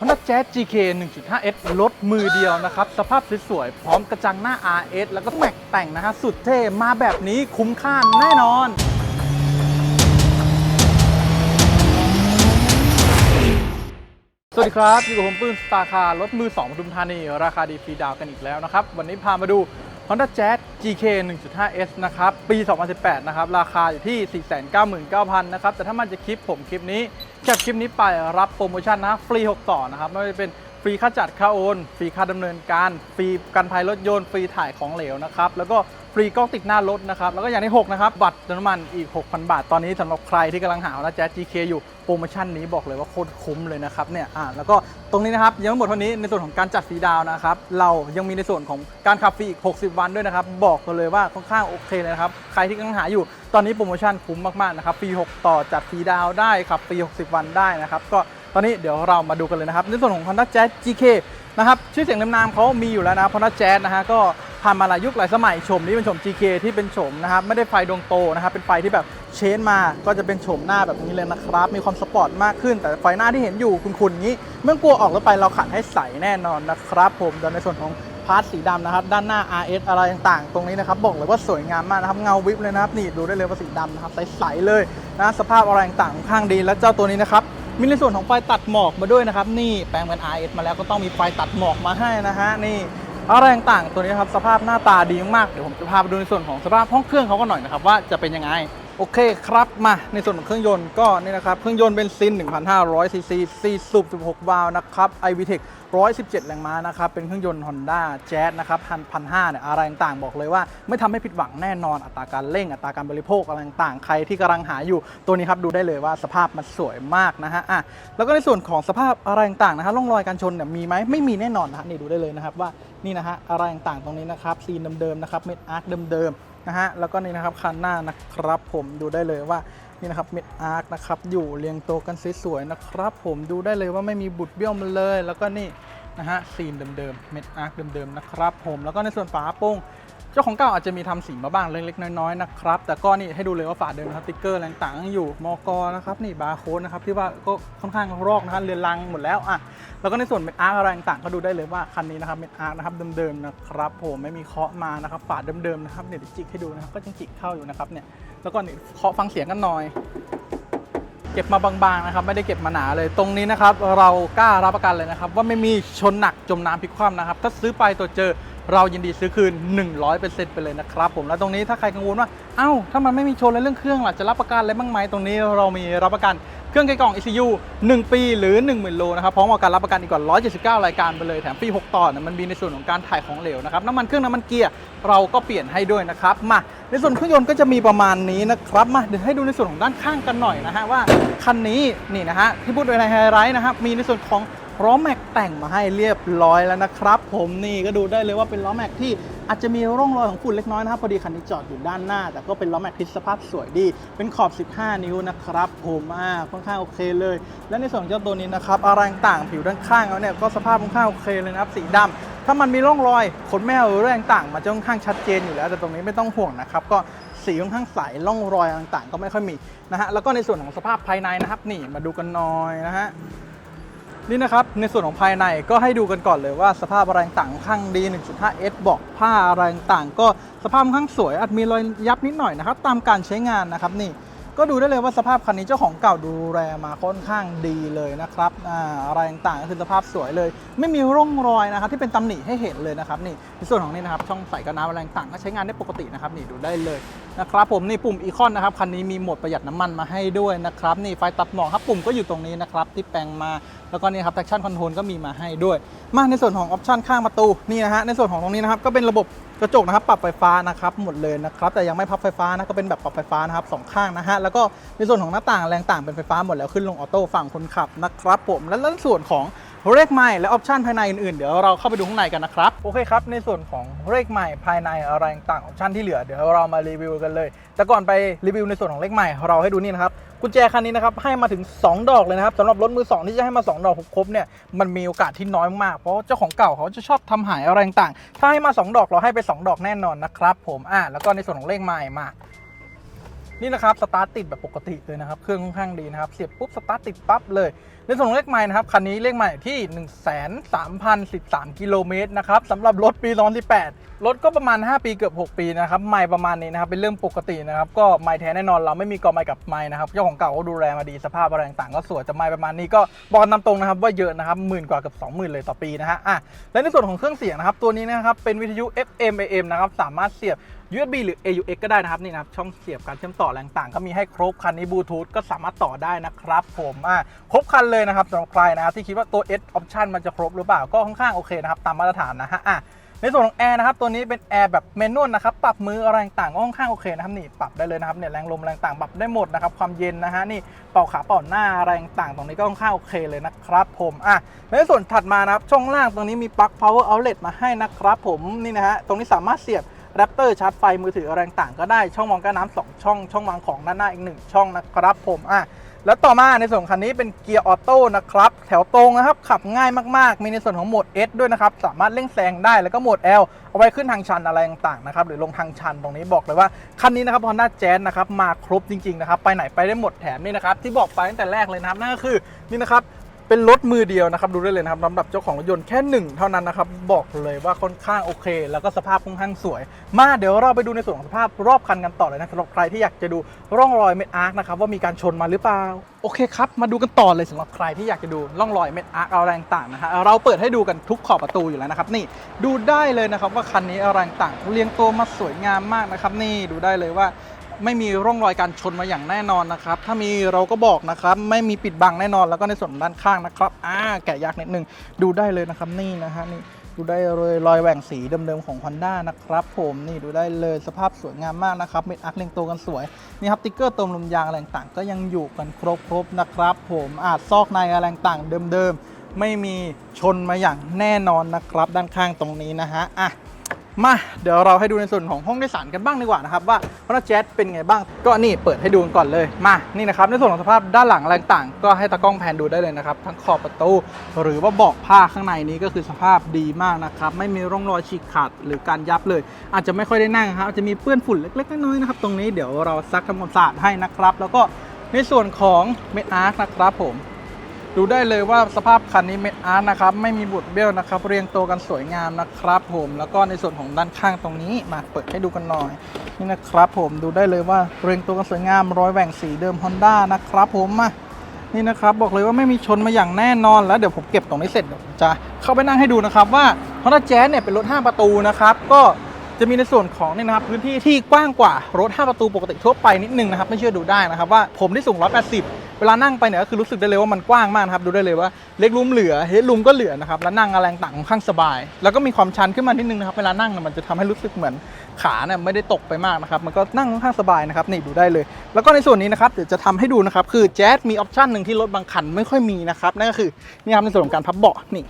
Honda Jazz GK 1.5S รถมือเดียวนะครับ สภาพสวยๆ พร้อมกระจังหน้า RS แล้วก็แม็กแต่งนะฮะสุดเท่ มาแบบนี้คุ้มค่าแน่นอนสวัสดีครับ อยู่กับผมปื้นสตาร์คาร์รถมือ2ปทุมธานี ราคาดีฟรีดาวกันอีกแล้วนะครับ วันนี้พามาดู Honda Jazz GK 1.5S นะครับ ปี 2018 นะครับ ราคาอยู่ที่ 499,000 นะครับ แต่ถ้ามันจะคลิปผมคลิปนี้ แคปคลิปนี้ไปรับโปรโมชั่นนะฟรี 6 ต่อนะครับไม่ว่าจะเป็น รีค่าจัดค่าโอน ฟรีค่าดำเนินการ ฟรีกันภัยรถยนต์ ฟรีถ่ายของเหลวนะครับ แล้วก็ฟรีกล้องติดหน้ารถนะครับ แล้วก็อย่างที่ 6 นะครับ บัตรเติมน้ำมันอีก 6,000 บาท ตอนนี้สำหรับใครที่กำลังหา Honda Jazz GK อยู่โปรโมชั่นนี้บอกเลยว่าโคตรคุ้มเลยนะครับเนี่ยอ่าแล้วก็ตรงนี้นะครับยังไม่หมดเท่านี้ในส่วนของการจัดฟรีดาวนะครับ เรายังมีในส่วนของการขับฟรีอีก 60 วันด้วยนะครับ บอกกันเลยว่าค่อนข้างโอเคเลยนะครับ ใครที่กำลังหาอยู่ ตอนนี้โปรโมชั่นคุ้มมากๆนะครับฟรี6 ต่อจัดฟรีดาวได้ขับฟรี60 วันได้นะครับก็ ตอนนี้เดี๋ยวเรามาดูกันเลยนะครับ ในส่วนของ Honda Jazz GK นะครับชื่อเสียงนามเขามีอยู่แล้วนะ Honda Jazz นะฮะก็ผ่านมาหลายยุคหลายสมัยชมนี้เป็นชม GK ที่เป็นชมนะครับไม่ได้ไฟดวงโตนะครับเป็นไฟที่แบบเชนมาก็จะเป็นโฉมหน้าแบบนี้เลยนะครับ มีความสปอร์ตมากขึ้น แต่ไฟหน้าที่เห็นอยู่คุณๆนี้ เมื่อกลัวออกรถไปเราขัดให้ใสแน่นอนนะครับ ผมโดยในส่วนของพาร์ทสีดำนะครับ ด้านหน้า RS อะไรต่างๆ ตรงนี้นะครับบอกเลยว่าสวยงามมากนะครับ เงาวิบเลยนะครับ นี่ดูได้เลยว่าสีดำนะครับใสๆเลยนะสภาพอะไรต่างๆค่อนข้างดี แล้วเจ้าตัวนี้นะครับ มีในส่วนของไฟตัดหมอกมาด้วยนะครับ นี่แปลงเป็น RS มาแล้วก็ต้องมีไฟตัดหมอกมาให้นะฮะนี่อะไรต่างๆตัวนี้นะครับสภาพหน้าตาดีมากๆเดี๋ยวผมจะพาไปดูในส่วนของสภาพห้องเครื่องเขากันหน่อยนะครับว่าจะเป็นยังไง โอเคครับมาในส่วนของเครื่องยนต์ก็นี่นะครับ เครื่องยนต์เบนซิน 1,500 ซีซี4สูบ 16 วาล์วนะครับ iVTEC 117 แรงม้านะครับ เป็นเครื่องยนต์ Honda Jazz นะครับ1,500เนี่ยอะไรต่างๆ บอกเลยว่า ไม่ทำให้ผิดหวังแน่นอนอัตราการเร่งอัตราการบริโภคอะไรต่างๆ ใครที่กำลังหาอยู่ตัวนี้ครับดูได้เลยว่าสภาพมันสวยมากนะฮะอะแล้วก็ในส่วนของสภาพอะไรต่างๆนะฮะร่องรอยการชนเนี่ยมีไหมไม่มีแน่นอนนะฮะนี่ดูได้เลยนะครับว่านี่นะฮะอะไรต่างๆตรงนี้นะครับซีนเดิมๆนะครับเม็ดอาร์คเดิมๆ นะฮะแล้วก็นี่นะครับคันหน้านะครับผมดูได้เลยว่านี่นะครับเม็ดอาร์คนะครับอยู่เรียงตัวกันสวยๆนะครับ ผมดูได้เลยว่าไม่มีบุดเบี้ยวมันเลย แล้วก็นี่นะฮะซีนเดิมๆเม็ดอาร์คเดิมๆนะครับผมแล้วก็ในส่วนฝาโป้ง จ้าของเก่าอาจจะมีทำสีมาบ้างเล็กๆน้อยๆนะครับ แต่ก็นี่ให้ดูเลยว่าฝาเดิมนะครับสติ๊กเกอร์อะไรต่างๆอยู่มอกนะครับนี่บาร์โค้ดนะครับที่ว่าก็ค่อนข้างรอกนะครับเรือนรังหมดแล้วอะแล้วก็ในส่วนเม็ดอาร์อะไรต่างๆก็ดูได้เลยว่าคันนี้นะครับเม็ดอาร์นะครับเดิมๆนะครับผมไม่มีเคาะมานะครับฝาเดิมๆนะครับเนี่ยเดี๋ยวจิกให้ดูนะครับก็ยังจิกเข้าอยู่นะครับเนี่ยแล้วก็นี่เคาะฟังเสียงกันหน่อยเก็บมาบางๆนะครับไม่ได้เก็บมาหนาเลยตรงนี้นะครับเรากล้ารับประกันเลยนะครับว่าไม่มีชนหนักจมน้ำพลิกคว่ำนะครับถ้าซื้อไปตัวเจอ เรายินดีซื้อคืน 100%ไปเลยนะครับผมแล้วตรงนี้ถ้าใครกังวลว่าเอ้าถ้ามันไม่มีโชนแล้วเรื่องเครื่องล่ะจะรับประกันอะไรบ้างไหมตรงนี้เรามีรับประกันเครื่องไกลกล่อง ECU 1 ปีหรือ 10,000 โลนะครับพร้อมกับการรับประกันอีกกว่า 179 รายการไปเลยแถมฟรี6ต่อนี่ยมันมีในส่วนของการถ่ายของเหลวนะครับน้ำมันเครื่องน้ำมันเกียร์เราก็เปลี่ยนให้ด้วยนะครับมาในส่วนเครื่องยนต์ก็จะมีประมาณนี้นะครับมาเดี๋ยวให้ดูในส่วนของด้านข้างกันหน่อยนะฮะว่าคันนี้นี่นะฮะที่พูดไว้ในไฮไลท์นะครับมีในส่วนของ ล้อแม็กแต่งมาให้เรียบร้อยแล้วนะครับผมนี่ก็ดูได้เลยว่าเป็นล้อแม็กที่อาจจะมีร่องรอยของฝุ่นเล็กน้อยนะครับพอดีคันนี้จอดอยู่ด้านหน้า แต่ก็เป็นล้อแม็กที่สภาพสวยดี เป็นขอบ 15 นิ้วนะครับผมอ่าค่อนข้างโอเคเลย และในส่วนของเจ้าตัวนี้นะครับอะไรต่างผิวด้านข้างแล้วเนี่ยก็สภาพค่อนข้างโอเคเลยนะครับสีดำถ้ามันมีร่องรอยขนแมวหรืออะไรต่างๆมันจะค่อนข้างชัดเจนอยู่แล้ว แต่ตรงนี้ไม่ต้องห่วงนะครับก็สีค่อนข้างใสร่องรอยต่างๆ ก็ไม่ค่อยมีนะฮะแล้วก็ในส่วนของสภาพภายในนะครับ นี่มาดูกันหน่อยนะฮะ นี่นะครับ ในส่วนของภายในก็ให้ดูกันก่อนเลยว่าสภาพอะไรต่างข้างดี 1.5S บอกผ้าอะไรต่างก็สภาพค่อนข้างสวยอาจมีรอยยับนิดหน่อยนะครับ ตามการใช้งานนะครับนี่ก็ดูได้เลยว่าสภาพคันนี้เจ้าของเก่าดูแลมาค่อนข้างดีเลยนะครับอ่าอะไรต่างๆก็คือสภาพสวยเลย ไม่มีร่องรอยนะครับที่เป็นตำหนิให้เห็นเลยนะครับนี่ในส่วนของนี่นะครับช่องใส่กระน้ำอะไรต่างก็ใช้งานได้ปกตินะครับนี่ดูได้เลย นะครับผมนี่ปุ่มอีคอนนะครับคันนี้มีโหมดประหยัดน้ำมันมาให้ด้วยนะครับนี่ไฟตัดหมอกครับปุ่มก็อยู่ตรงนี้นะครับที่แปลงมาแล้วก็นี่ครับ traction control ก็มีมาให้ด้วย มาในส่วนของออปชันข้างประตูนี่นะฮะในส่วนของตรงนี้นะครับก็เป็นระบบกระจกนะครับปรับไฟฟ้านะครับหมดเลยนะครับแต่ยังไม่พับไฟฟ้านะก็เป็นแบบปรับไฟฟ้านะครับสองข้างนะฮะแล้วก็ในส่วนของหน้าต่างแรงต่างเป็นไฟฟ้าหมดแล้วขึ้นลงออโต้ฝั่งคนขับนะครับผมและในส่วนของ เลขใหม่และออปชันภายในอื่นๆ เดี๋ยวเราเข้าไปดูข้างในกันนะครับ โอเคครับ ในส่วนของเลขใหม่ภายในอะไรต่างออปชันที่เหลือเดี๋ยวเรามารีวิวกันเลย แต่ก่อนไปรีวิวในส่วนของเลขใหม่เราให้ดูนี่นะครับกุญแจคันนี้นะครับให้มาถึง 2 ดอกเลยนะครับสำหรับรถมือ 2 ที่จะให้มา 2 ดอกครบเนี่ยมันมีโอกาสที่น้อยมากเพราะเจ้าของเก่าเขาจะชอบทำหายอะไรต่างๆถ้าให้มา 2 ดอกเราให้ไป 2 ดอกแน่นอนนะครับผมอ่าแล้วก็ในส่วนของเลขใหม่มา นี่นะครับสตาร์ทติดแบบปกติเลยนะครับ เครื่องค่อนข้างดีนะครับ เสียบปุ๊บสตาร์ทติดปั๊บเลย ในส่วนของเลขไมล์นะครับ คันนี้เลขไมล์ที่ 1 3 0 1 3 กิโลเมตรนะครับสำหรับรถปี2018รถก็ประมาณ 5 ปีเกือบ 6 ปีนะครับไมล์ประมาณนี้นะครับเป็นเรื่องปกตินะครับก็ไมล์แท้แน่นอนเราไม่มีกอไมล์กับไมล์นะครับเจ้าของเก่าก็ดูแลมาดีสภาพอะไรต่างๆก็สวยแต่ไมล์ประมาณนี้ก็บอกนตามตรงนะครับว่าเยอะนะครับหมื่นกว่าเกับ 20,000 เลยต่อปีนะฮะอะและในส่วนของเครื่องเสียงนะครับตัวนี้นะครับเป็นวิทยุ FM AM นะครับสามารถเสียบ USB หรือ AUX ก็ได้นะครับนี่นะครับช่องเสียบการเชื่อมต่ออะไรต่างก็มีให้ครบคันนี้บลูทูธก็สามารถต่อได้นะครับ ผมอะครบคันเลยนะครับสำหรับใครนะครับที่คิดว่าตัว S option มันจะครบหรือเปล่าก็ค่อนข้างโอเคนะครับตามมาตรฐานนะฮะอะในส่วนของแอร์นะครับตัวนี้เป็นแอร์แบบเมนวลนะครับปรับมืออะไรต่างก็ค่อนข้างโอเคนะครับนี่ปรับได้เลยนะครับเนี่ยแรงลมแรงต่างปรับได้หมดนะครับความเย็นนะฮะนี่เป่าขาเป่าหน้าอะไรต่างตรงนี้ก็ค่อนข้างโอเคเลยนะครับผมอะในส่วนถัดมานะครับช่องล่างตรงนี้มีปลั๊ก power outlet มาให้นะครับผมนี่นะฮะตรงนี้สามารถเสียบ แรปเตอร์ชาร์จไฟมือถืออะไรต่างก็ได้ช่องมองก้าน้ำสองช่องช่องวางของด้านหน้าอีกหนึ่งช่องนะครับผมอะแล้วต่อมาในส่วนคันนี้เป็นเกียร์ออโต้นะครับ แถวตรงนะครับ ขับง่ายมากๆ มีในส่วนของโหมด S ด้วยนะครับ สามารถเร่งแซงได้แล้วก็โหมด L เอาไว้ขึ้นทางชันอะไรต่างๆนะครับ หรือลงทางชันตรงนี้บอกเลยว่า คันนี้นะครับ Honda Jazz นะครับ มาครบจริง ๆ นะครับ ไปไหนไปได้หมดแถมนี่นะครับ ที่บอกไปตั้งแต่แรกเลยนะครับ นั่นก็คือนี่นะครับ เป็นรถมือเดียวนะครับดูได้เลยนะครับสำหรับเจ้าของรถยนต์แค่หนึ่งเท่านั้นนะครับบอกเลยว่าค่อนข้างโอเค แล้วก็สภาพค่อนข้างสวย มาเดี๋ยวเราไปดูในส่วนของสภาพรอบคันกันต่อเลยนะสำหรับใครที่อยากจะดูร่องรอยเม็ดอาร์คนะครับว่ามีการชนมาหรือเปล่าโอเคครับมาดูกันต่อเลยสำหรับใครที่อยากจะดูร่องรอยเม็ดอาร์คอะไรต่างๆนะฮะเราเปิดให้ดูกันทุกขอบประตูอยู่แล้วนะครับนี่ดูได้เลยนะครับว่าคันนี้อะไรต่างเรียงตัวมาสวยงามมากนะครับนี่ดูได้เลยว่า ไม่มีร่องรอยการชนมาอย่างแน่นอนนะครับ ถ้ามีเราก็บอกนะครับ ไม่มีปิดบังแน่นอนแล้วก็ในส่วนด้านข้างนะครับอ่าแกะยากนิดนึงดูได้เลยนะครับนี่นะฮะนี่ดูได้เลยรอยแหว่งสีเดิมๆของ Honda นะครับผมนี่ดูได้เลยสภาพสวยงามมากนะครับเม็ดอักเรียงตัวกันสวยนี่ครับติ๊กเกอร์เติมลมยางอะไรต่างก็ยังอยู่กันครบๆนะครับ ผมอาจซอกในอะไรต่างเดิมๆไม่มีชนมาอย่างแน่นอนนะครับ ด้านข้างตรงนี้นะฮะอะ มาเดี๋ยวเราให้ดูในส่วนของห้องโดยสารกันบ้างดีกว่านะครับว่า Honda Jazz เป็นไงบ้าง ก็นี่เปิดให้ดูก่อนเลยมานี่นะครับในส่วนของสภาพด้านหลังอะไรต่าง ก็ให้ตากล้องแพนดูได้เลยนะครับทั้งขอบประตู หรือว่าเบาะผ้าข้างในนี้ก็คือสภาพดีมากนะครับไม่มีร่องรอยฉีกขาดหรือการยับเลย อาจจะไม่ค่อยได้นั่งครับอาจจะมีเปื้อนฝุ่นเล็กๆน้อยๆนะครับตรงนี้เดี๋ยวเราซักทำความสะอาดให้นะครับ แล้วก็ในส่วนของเมดอาร์คนะครับผม ดูได้เลยว่าสภาพคันนี้เม็ดอาร์ตนะครับไม่มีบุดเบี้ยวนะครับ เรียงตัวกันสวยงามนะครับ ผมแล้วก็ในส่วนของด้านข้างตรงนี้มาเปิดให้ดูกันหน่อยนี่นะครับผมดูได้เลยว่าเรียงตัวกันสวยงามรอยแหว่งสีเดิม Honda นะครับผมมานี่นะครับบอกเลยว่าไม่มีชนมาอย่างแน่นอนแล้วเดี๋ยวผมเก็บตรงนี้เสร็จเดี๋ยวจะเข้าไปนั่งให้ดูนะครับว่า Honda Jazz เนี่ยเป็นรถ 5 ประตูนะครับก็จะมีในส่วนของเนี่ยนะครับพื้นที่ที่กว้างกว่ารถ 5 ประตูปกติทั่วไปนิดนึงนะครับไม่เชื่อดูได้นะครับว่าผมที่สูง 180 เวลานั่งไปเนี่ยก็คือรู้สึกได้เลยว่ามันกว้างมากนะครับดูได้เลยว่าเล็กลุมเหลือเฮดลุมก็เหลือนะครับแล้วนั่งอะไรต่างค่อนข้างสบาย แล้วก็มีความชันขึ้นมานิดนึงนะครับเวลานั่งเนี่ยมันจะทำให้รู้สึกเหมือนขาเนี่ยไม่ได้ตกไปมากนะครับมันก็นั่งค่อนข้างสบายนะครับนี่ดูได้เลย แล้วก็ในส่วนนี้นะครับเดี๋ยวจะทำให้ดูนะครับคือแจ๊สมีออปชันหนึ่งที่รถบางคันไม่ค่อยมีนะครับนั่นก็คือนี่ครับในส่วนของการพับเบาะนี่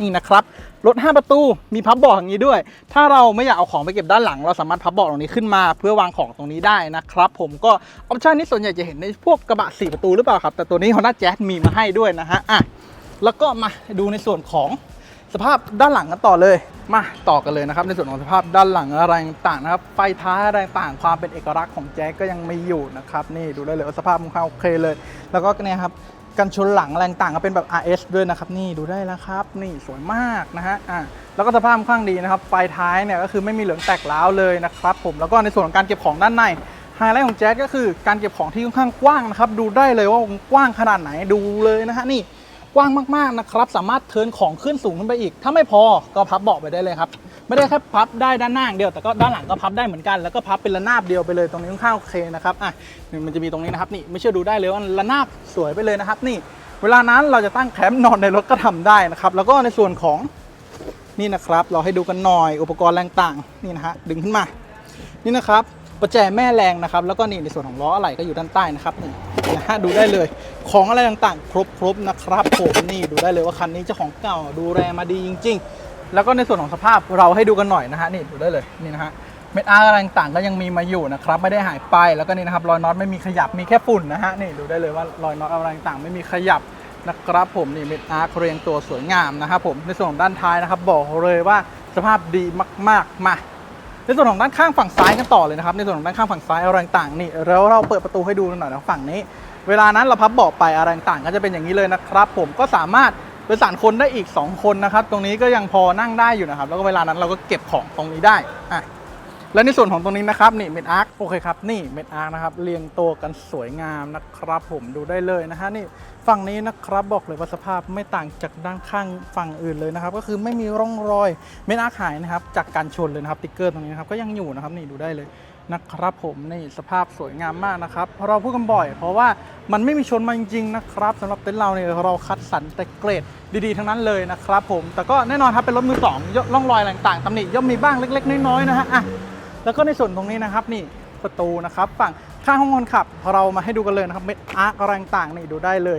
นี่นะครับ รถ 5 ประตูมีพับเบาะอย่างนี้ด้วย ถ้าเราไม่อยากเอาของไปเก็บด้านหลัง เราสามารถพับเบาะตรงนี้ขึ้นมา เพื่อวางของตรงนี้ได้นะครับผมก็ออปชันนี้ส่วนใหญ่จะเห็นในพวกกระบะ 4 ประตูหรือเปล่าครับ แต่ตัวนี้ Honda Jazz มีมาให้ด้วยนะฮะอะแล้วก็มาดูในส่วนของสภาพด้านหลังกันต่อเลยมาต่อกันเลยนะครับในส่วนของสภาพด้านหลังอะไรต่างนะครับไฟท้ายอะไรต่างความเป็นเอกลักษณ์ของแจ๊สก็ยังไมีอยู่นะครับนี่ดูได้เลยว่าสภาพมันคางโอเคเลย แล้วก็เนี่ยครับ กันชนหลังแรงต่างก็เป็นแบบ RS ด้วยนะครับ นี่ดูได้แล้วครับ นี่สวยมากนะฮะอะแล้วก็สภาพค้างดีนะครับ ไฟท้ายเนี่ยก็คือไม่มีเหลืองแตกร้าวเลยนะครับผมแล้วก็ในส่วนของการเก็บของด้านในไฮไลท์ของแจ๊สก็คือการเก็บของที่ค่อนข้างกว้างนะครับดูได้เลยว่ากว้างขนาดไหนดูเลยนะฮะนี่กว้างมากๆนะครับ สามารถเทินของขึ้นสูงขึ้นไปอีก ถ้าไม่พอก็พับเบาะไปได้เลยครับ ไม่ได้แค่พับได้ด้านหน้าอย่างเดียวแต่ก็ด้านหลังก็พับได้เหมือนกันแล้วก็พับเป็นระนาบเดียวไปเลยตรงนี้ค่อนข้างโอเคนะครับอะนี่มันจะมีตรงนี้นะครับนี่ไม่เชื่อดูได้เลยว่าระนาบสวยไปเลยนะครับ นี่ เวลานั้นเราจะตั้งแคมป์นอนในรถก็ทำได้นะครับแล้วก็ในส่วนของนี่นะครับ เราให้ดูกันหน่อยอุปกรณ์แรงต่างนี่นะฮะดึงขึ้นมานี่นะครับประแจแม่แรงนะครับ แล้วก็นี่ในส่วนของล้ออะไหล่ก็อยู่ด้านใต้นะครับนี่นะฮะดูได้เลยของอะไรต่างๆ ครบๆนะครับผมนี่ดูได้เลยว่าคันนี้เจ้าของเก่าดูแลมาดีจริง ๆ แล้วก็ในส่วนของสภาพเราให้ดูกันหน่อยนะฮะนี่ดูได้เลยนี่นะฮะเม็ดอาร์อะไรต่างก็ยังมีมาอยู่นะครับไม่ได้หายไปแล้วก็นี่นะครับรอยน็อตไม่มีขยับมีแค่ฝุ่นนะฮะนี่ดูได้เลยว่ารอยน็อตอะไรต่างไม่มีขยับนะครับผมนี่เม็ดอาร์เรียงตัวสวยงามนะครับผมในส่วนของด้านท้ายนะครับ บอกเลยว่าสภาพดีมากๆมาในส่วนของด้านข้างฝั่งซ้ายกันต่อเลยนะครับในส่วนของด้านข้างฝั่งซ้ายอะไรต่างนี่แล้วเราเปิดประตูให้ดูหน่อยนะฝั่งนี้ เวลานั้นเราพับเบาะไปอะไรต่างก็จะเป็นอย่างนี้เลยนะครับ ผมก็สามารถ ดยสารคนได้อีก 2 คนนะครับ ตรงนี้ก็ยังพอนั่งได้อยู่นะครับ แล้วก็เวลานั้นเราก็เก็บของตรงนี้ได้อะและในส่วนของตรงนี้นะครับนี่เม็ดอาร์คโอเคครับนี่เม็ดอาร์คนะครับเรียงตัวกันสวยงามนะครับผมดูได้เลยนะฮะนี่ฝั่งนี้นะครับบอกเลยว่าสภาพไม่ต่างจากด้านข้างฝั่งอื่นเลยนะครับ ก็คือไม่มีร่องรอยเม็ดอาร์คหายนะครับจากการชนเลยนะครับติ๊กเกอร์ตรงนี้นะครับก็ยังอยู่นะครับนี่ดูได้เลย นะครับผมนี่สภาพสวยงามมากนะครับ เราพูดกันบ่อย เพราะว่ามันไม่มีชนมาจริงๆนะครับสำหรับเต็นท์เราเนี่ยเราคัดสรรแต่เกรดดีๆ ทั้งนั้นเลยนะครับผมแต่ก็แน่นอนครับเป็นรถมือสองย่อร่องรอยต่างๆตำหนิย่อมมีบ้างเล็ก ๆ น้อยๆนะฮะอะแล้วก็ในส่วนตรงนี้นะครับนี่ประตูนะครับ ฝั่งข้างห้องคนขับ เรามาให้ดูกันเลยนะครับเม็ดอาร์คอะไรต่างๆนี่ดูได้เลย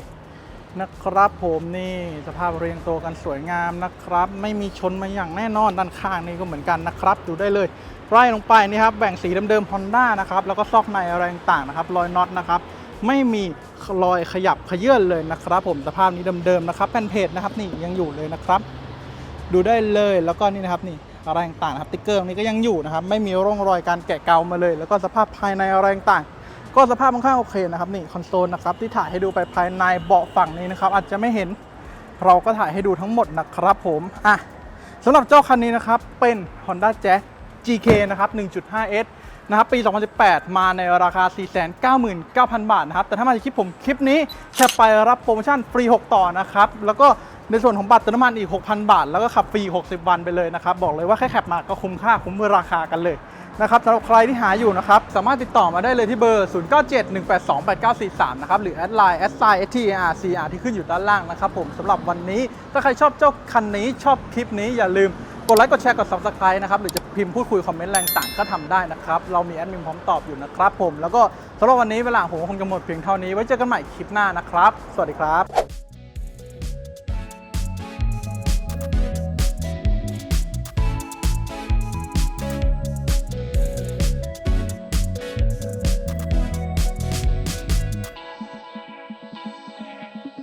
นะครับผมนี่สภาพเรียงตัวกันสวยงามนะครับ ไม่มีชนมาอย่างแน่นอนด้านข้างนี่ก็เหมือนกันนะครับ ดูได้เลยไล่ลงไปนี่ครับแบ่งสีเดิมๆ Honda นะครับแล้วก็ซอกในอะไรต่างๆนะครับรอยน็อตนะครับ ไม่มีรอยขยับขยื่นเลยนะครับผมสภาพนี้เดิมๆนะครับแผ่นเพจนะครับนี่ยังอยู่เลยนะครับ ดูได้เลยแล้วก็นี่นะครับนี่อะไรต่างๆนะครับติ๊กเกอร์ตรงนี้ก็ยังอยู่นะครับไม่มีร่องรอยการแกะเกามาเลย แล้วก็สภาพภายในอะไรต่างๆ ก็สภาพค่อนข้างโอเคนะครับนี่คอนโซลนะครับที่ถ่ายให้ดูไปภายในเบาะฝั่งนี้นะครับอาจจะไม่เห็นเราก็ถ่ายให้ดูทั้งหมดนะครับผมอะสำหรับเจ้าคันนี้นะครับเป็น Honda Jazz GK นะครับ 1.5S นะครับ ปี 2018 มาในราคา 499,000 บาทนะครับ แต่ถ้ามาจากคลิปผมคลิปนี้แค่ไปรับโปรโมชั่นฟรี 6 ต่อนะครับ แล้วก็ในส่วนของบัตรเติมน้ำมันอีก 6,000 บาท แล้วก็ขับฟรี 60 วันไปเลยนะครับ บอกเลยว่าแค่ขับมาก็คุ้มค่าคุ้มราคากันเลย นะครับสำหรับใครที่หาอยู่นะครับ สามารถติดต่อมาได้เลยที่เบอร์ 0971828943 นะครับ หรือแอดไลน์แอดไซน์ STARCR ที่ขึ้นอยู่ด้านล่างนะครับผมสำหรับวันนี้ ถ้าใครชอบเจ้าคันนี้ชอบคลิปนี้อย่าลืมกดไลค์กดแชร์กด subscribe นะครับ หรือจะพิมพ์พูดคุย คอมเมนต์แรงต่างก็ทำได้นะครับ เรามีแอดมินพร้อมตอบอยู่นะครับผมแล้วก็สำหรับวันนี้เวลาผมคงจะหมดเพียงเท่านี้ไว้เจอกันใหม่คลิปหน้านะครับ สวัสดีครับ